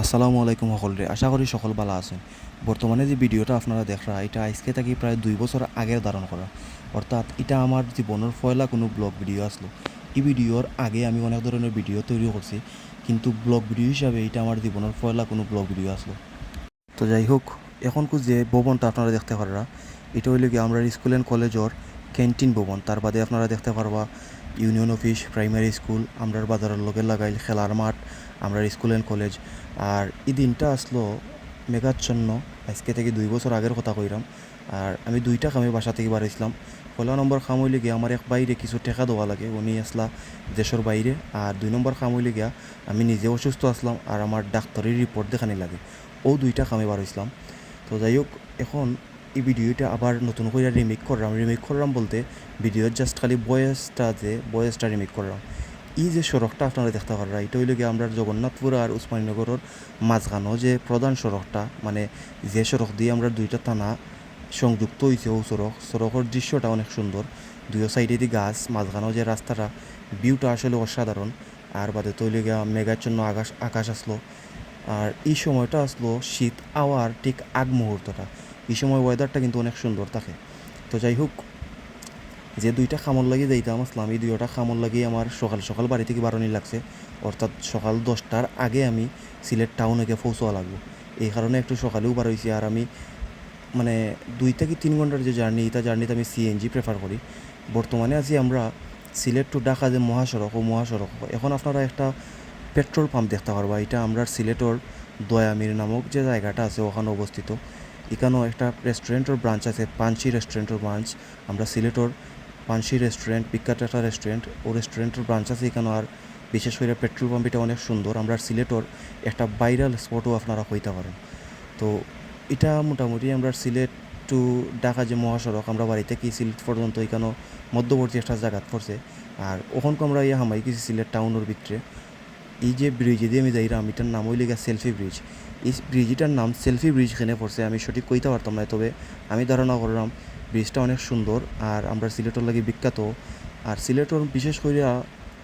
আসসালামু আলাইকুম সকলরে, আশা করি সকল ভালো আছেন। বর্তমানে যে ভিডিওটা আপনারা দেখরা এটা আজকে থাকি প্রায় দুই বছর আগের ধারণ করা। অর্থাৎ এটা আমার জীবনের পয়লা কোনো ব্লগ ভিডিও আসলো। এই ভিডিওর আগে আমি অনেক ধরনের ভিডিও তৈরি করছি, কিন্তু ব্লগ ভিডিও হিসাবে এটা আমার জীবনের পয়লা কোনো ব্লগ ভিডিও আসলো। তো যাই হোক, এখন যে ভবনটা আপনারা দেখতে পাররা, এটা হইলে কি আমরা স্কুল অ্যান্ড কলেজের ক্যান্টিন ভবন। তার বাদে আপনারা দেখতে পারবা ইউনিয়ন অফিস, প্রাইমারি স্কুল, আমরার বাজারের লগে লাগাইল খেলার মাঠ আমরা স্কুল অ্যান্ড কলেজ আর এই দিনটা আসলো মেঘাচ্ছন্ন। আজকে থেকে দুই বছর আগের কথা কইরাম। আর আমি দুইটা কামে বাসা থেকে বাড়াইছিলাম পয়লা নম্বর কাম হইলে গিয়া আমার এক বাইরে কিছু টেকা দেওয়া লাগে। উনি আসলা দেশের বাইরে। আর দুই নম্বর কাম হইলে গিয়া আমি নিজে অসুস্থ আসলাম আর আমার ডাক্তারের রিপোর্ট দেখানি লাগে। ও দুইটা কামে বাড়াইছিলাম তো যাই হোক, এখন এই ভিডিওটা আবার নতুন করে রিমেক করলাম। রিমেক করলাম বলতে ভিডিওর জাস্ট খালি বয়েসটা যে বয়েসটা রিমেক করলাম। এই যে সড়কটা আপনারা দেখতে পারা এটা হইলে গিয়ে আমরা জগন্নাথপুর আর উসমানীনগরের মাঝখানো যে প্রধান সড়কটা মানে যে সড়ক দিয়ে আমরা দুইটা থানা সংযুক্ত হয়েছে ও সড়ক, সড়কের দৃশ্যটা অনেক সুন্দর। দুই সাইডে দিয়ে গাছ মাঝখানো যে রাস্তাটা ভিউটা আসলে অসাধারণ। আর বাদে তৈলে গিয়া মেঘাচ্ছন্ন আকাশ আকাশ আসলো। আর এই সময়টা আসলো শীত আওয়ার ঠিক আগ মুহূর্তটা। এই সময় ওয়েদারটা কিন্তু অনেক সুন্দর থাকে। তো যাই হোক, যে দুইটা খামর লাগিয়ে যাইতাম আসলাম, এই দুইটা খামর লাগিয়ে আমার সকাল সকাল বাড়ি থেকে বারোনি লাগছে। অর্থাৎ সকাল দশটার আগে আমি সিলেট টাউনে গিয়ে পৌঁছাওয়া লাগবো। এই কারণে একটু সকালেও বার হয়েছি আর আমি মানে দুই থেকে তিন ঘণ্টার যে জার্নি এটা জার্নিতে আমি সিএনজি প্রেফার করি। বর্তমানে আছি আমরা সিলেট টু ঢাকা যে মহাসড়ক, ও মহাসড়ক। এখন আপনারা একটা পেট্রোল পাম্প দেখতে পারবা। এটা আমরা সিলেটর দয়ামির নামক যে জায়গাটা আছে, ওখানে অবস্থিত। এখানেও একটা রেস্টুরেন্টের ব্রাঞ্চ আছে পানসি রেস্টুরেন্টের ব্রাঞ্চ আমরা সিলেটর পানসি রেস্টুরেন্ট বিখ্যাত একটা রেস্টুরেন্ট ও রেস্টুরেন্টের ব্রাঞ্চ আছে এখানে আর বিশেষ করে পেট্রোল পাম্প এটা অনেক সুন্দর। আমরা সিলেটর একটা ভাইরাল স্পটও আপনারা হইতে পারেন। তো এটা মোটামুটি আমরা সিলেট টু ঢাকা যে মহাসড়ক, আমরা বাড়িতে কি সিলেট পর্যন্ত এখানে মধ্যবর্তী একটা জায়গাত পড়ছে আর ওখানকে আমরা ইয়ে হামাই গেছি সিলেট টাউনের ভিতরে। এই যে ব্রিজ দিয়ে আমি যাইরাম এটার নাম হইলে গিয়া সেলফি ব্রিজ এই ব্রিজটার নাম সেলফি ব্রিজ এখানে পড়ছে, আমি সঠিক কইতে পারতাম না, তবে আমি ধারণা করলাম ব্রিজটা অনেক সুন্দর আর আমরা সিলেটের লাগে বিখ্যাত। আর সিলেটর বিশেষ করে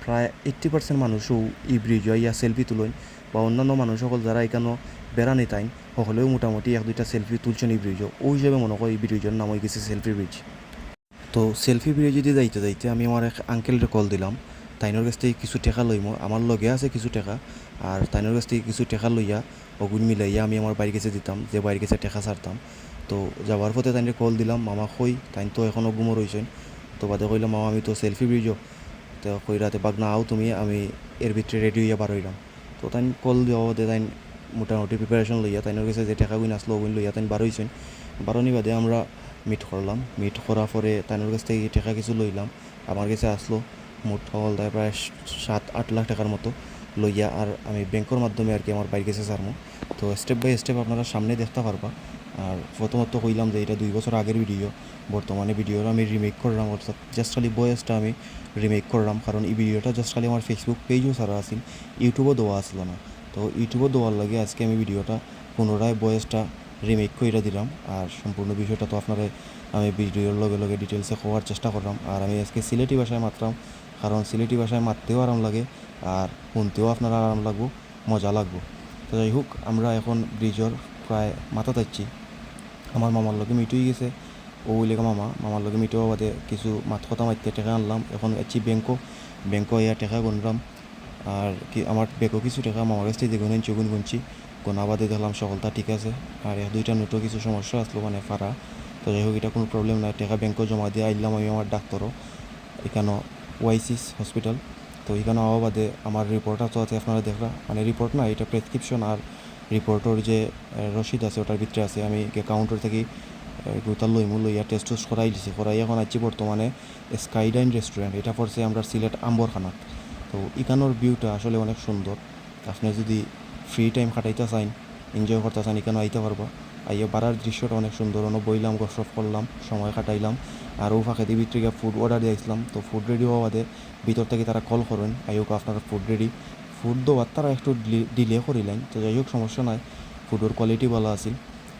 প্রায় এইট্টি পার্সেন্ট মানুষও এই ব্রিজ ইয়া সেলফি তুলেন বা অন্যান্য মানুষ সকল যারা এখানে বেড়ানি তাইন, সকলেও মোটামুটি এক দুইটা সেলফি তুলছেন এই ব্রিজও ওই হিসাবে মনে করি এই ব্রিজের নাম হয়ে গেছে সেলফি ব্রিজ তো সেলফি ব্রিজে দিয়ে যাইতে যাইতে আমি আমার এক আঙ্কেলরে কল দিলাম। তাইনোর কাছ থেকে কিছু টেকা লইম আমার লগে আছে কিছু টেকা আর তাইনোর কাছ থেকে কিছু টেকা লইয়া অগুন মিলাইয়া আমি আমার বাড়ির কাছে দিতাম, যে বাড়ির কাছে টেকা ছাড়তাম তো যাওয়ার পথে তাইনে কল দিলাম, মামা কই তাইন তো এখনও গুমো রইছেন তো বাদে কইলাম, মামা, আমি তো সেলফি ব্রিজও তো কই রাতে বাগনা আও তুমি, আমি এর ভিতরে রেডি হইয়া বার হইলাম তো তাইন কল দেওয়া তাইন মোটামুটি প্রিপারেশন লইয়া তাইনোর কাছে যে টেকা গুণ আসলো ওগুন লইয়া তাইন বার হইছেন বারোনি বাদে আমরা মিট করলাম। মিট করার পরে তাইনোর কাছ থেকে টেকা কিছু লইলাম আমার কাছে আসলো মোট হল দেয় প্রায় সাত, আট লাখ টাকার মতো লইয়া আর আমি ব্যাংকের মাধ্যমে আর কি আমার বাইক গেছে সারমো তো স্টেপ বাই স্টেপ আপনারা সামনে দেখতে পারবা। আর প্রথমত কইলাম যে এটা দুই বছর আগের ভিডিও বর্তমানে ভিডিওটা আমি রিমেক করলাম, অর্থাৎ জাস্ট খালি বয়েসটা আমি রিমেক করলাম, কারণ এই ভিডিওটা জাস্ট খালি আমার ফেসবুক পেজও সারা আছিল ইউটিউবও দেওয়া আসলো না। তো ইউটিউবও দেওয়ার লাগে আজকে আমি ভিডিওটা পুনরায় বয়েসটা রিমেক করে দিলাম। আর সম্পূর্ণ বিষয়টা তো আপনারা আমি ভিডিওর লগে লগে ডিটেলসে খোয়ার চেষ্টা করলাম। আর আমি আজকে সিলেটি ভাষায় মাত্রাম কারণ সিলেটি ভাষায় মারতেও আরাম লাগে আর শুনতেও আপনার আরাম লাগবো, মজা লাগবো। তো যাই হোক, আমরা এখন ব্রিজের প্রায় মাথা যাচ্ছি আমার মামার লগে মিটুই গেছে। ও লেগে মামা, মামার লগে মিট বাদে কিছু মাত কথা মারতে টেকা আনলাম। এখন যাচ্ছি ব্যাংকও ব্যাংকও ইয়া টেকা গুনলাম আর কি, আমার বেগও কিছু টাকা মামার কাছ থেকে গুনেন, চগুন গুনছি। গোনা বাদে দেখলাম সকলটা ঠিক আছে। আর দুইটা নোটও কিছু সমস্যা আসলো মানে ফারা। তো যাই হোক, এটা কোনো প্রবলেম নাই। টাকা ব্যাংকও জমা দিয়ে আইলাম আমি আমার ডাক্তারও। এখানে ওয়াইসিস হসপিটাল। তো এখানে হওয়া বাদে আমার রিপোর্ট আছে আছে, আপনারা দেখলা। মানে রিপোর্ট না, এটা প্রেসক্রিপশন আর রিপোর্টর যে রসিদ আছে ওটার ভিতরে আছে। আমি কাউন্টার থেকে গোতাল লইমু লইয়া টেস্ট টেস্ট করাই দিছি। করাই এখন আছি বর্তমানে স্কাইডাইন রেস্টুরেন্ট এটা পড়ছে আমরা সিলেট আম্বরখানাত তো এখানোর ভিউটা আসলে অনেক সুন্দর। আপনি যদি ফ্রি টাইম কাটাইতে চান এনজয় করতে চান এখানে আইতে পারবা। আইয়া বাড়ার দৃশ্যটা অনেক সুন্দর। অনেক বইলাম গসরফ করলাম, সময় কাটাইলাম। আর ও ফাঁকে দিয়ে ভিতরে ফুড অর্ডার দিয়েছিলাম তো ফুড রেডি হওয়া বাদে ভিতর থেকে তারা কল করেন আইওক আপনার ফুড রেডি ফুড দেওয়ার তারা একটু ডিলে করিলেন তো যাই হোক, সমস্যা নাই। ফুডের কোয়ালিটি ভালো আছিল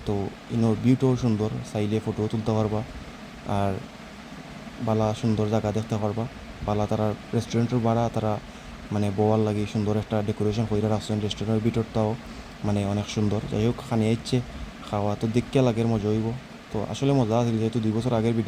তো ইনোর ভিউটাও সুন্দর, চাইলে ফটো তুলতে পারবা। আর বালা সুন্দর জায়গা দেখতে পারবা। বালা তারা রেস্টুরেন্টের ভাড়া, তারা মানে বোয়ার লাগে সুন্দর একটা ডেকোরেশন করে রাখছেন রেস্টুরেন্টের ভিতরটাও। মানে অনেক সুন্দর। যাই হোক, খানিয়ে ইচ্ছে, খাওয়া তো দেখতে লাগে মজা হইব। তো আসলে মজা আছিল, যেহেতু দুই বছর আগের ভিডিও